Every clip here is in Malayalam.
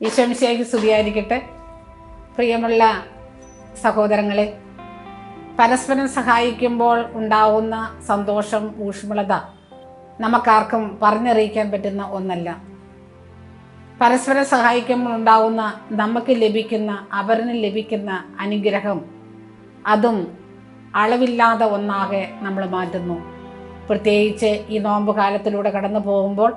ഈശോമിശേക്ക് സ്തുതിയായിരിക്കട്ടെ. പ്രിയമുള്ള സഹോദരങ്ങളെ പരസ്പരം സഹായിക്കുമ്പോൾ ഉണ്ടാവുന്ന സന്തോഷം ഊഷ്മളത നമുക്കാർക്കും പറഞ്ഞറിയിക്കാൻ പറ്റുന്ന ഒന്നല്ല. പരസ്പരം സഹായിക്കുമ്പോൾ ഉണ്ടാവുന്ന നമുക്ക് ലഭിക്കുന്ന അവരിന് ലഭിക്കുന്ന അനുഗ്രഹം അതും അളവില്ലാതെ ഒന്നാകെ നമ്മൾ മാറ്റുന്നു. പ്രത്യേകിച്ച് ഈ നോമ്പ് കാലത്തിലൂടെ കടന്നു പോകുമ്പോൾ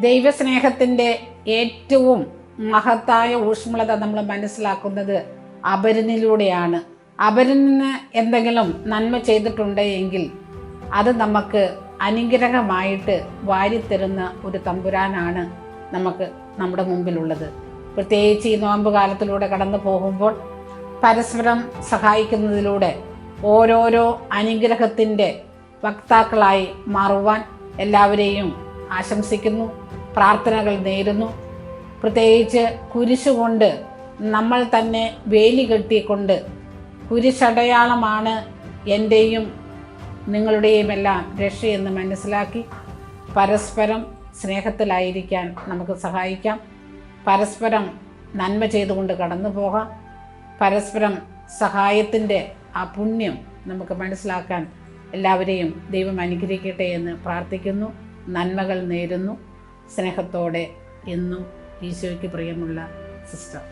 ദൈവസ്നേഹത്തിന്റെ ഏറ്റവും മഹത്തായ ഊഷ്മളത നമ്മൾ മനസ്സിലാക്കുന്നത് അപരനിലൂടെയാണ്. അപരന് എന്തെങ്കിലും നന്മ ചെയ്തിട്ടുണ്ട് എങ്കിൽ അത് നമുക്ക് അനുഗ്രഹമായിട്ട് വാരിത്തരുന്ന ഒരു തമ്പുരാനാണ് നമുക്ക് നമ്മുടെ മുമ്പിലുള്ളത്. പ്രത്യേകിച്ച് ഈ നോമ്പ് കാലത്തിലൂടെ കടന്നു പോകുമ്പോൾ പരസ്പരം സഹായിക്കുന്നതിലൂടെ ഓരോരോ അനുഗ്രഹത്തിന്റെ വക്താക്കളായി മാറുവാൻ എല്ലാവരെയും ആശംസിക്കുന്നു പ്രാർത്ഥനകൾ നേരുന്നു. പ്രത്യേകിച്ച് കുരിശുകൊണ്ട് നമ്മൾ തന്നെ വേലി കെട്ടിക്കൊണ്ട് കുരിശടയാളമാണ് എന്റെയും നിങ്ങളുടെയുമെല്ലാം രക്ഷയെന്ന് മനസ്സിലാക്കി പരസ്പരം സ്നേഹത്തിലായിരിക്കാൻ നമുക്ക് സഹായിക്കാം. പരസ്പരം നന്മ ചെയ്തുകൊണ്ട് കടന്നു പോകാം. പരസ്പരം സഹായത്തിന്റെ ആ പുണ്യം നമുക്ക് മനസ്സിലാക്കാൻ എല്ലാവരെയും ദൈവം അനുഗ്രഹിക്കട്ടെ എന്ന് പ്രാർത്ഥിക്കുന്നു. നന്മകൾ നേരുന്നു. സ്നേഹത്തോടെ എന്നും ഈശോയ്ക്ക് പ്രിയമുള്ള സിസ്റ്റർ.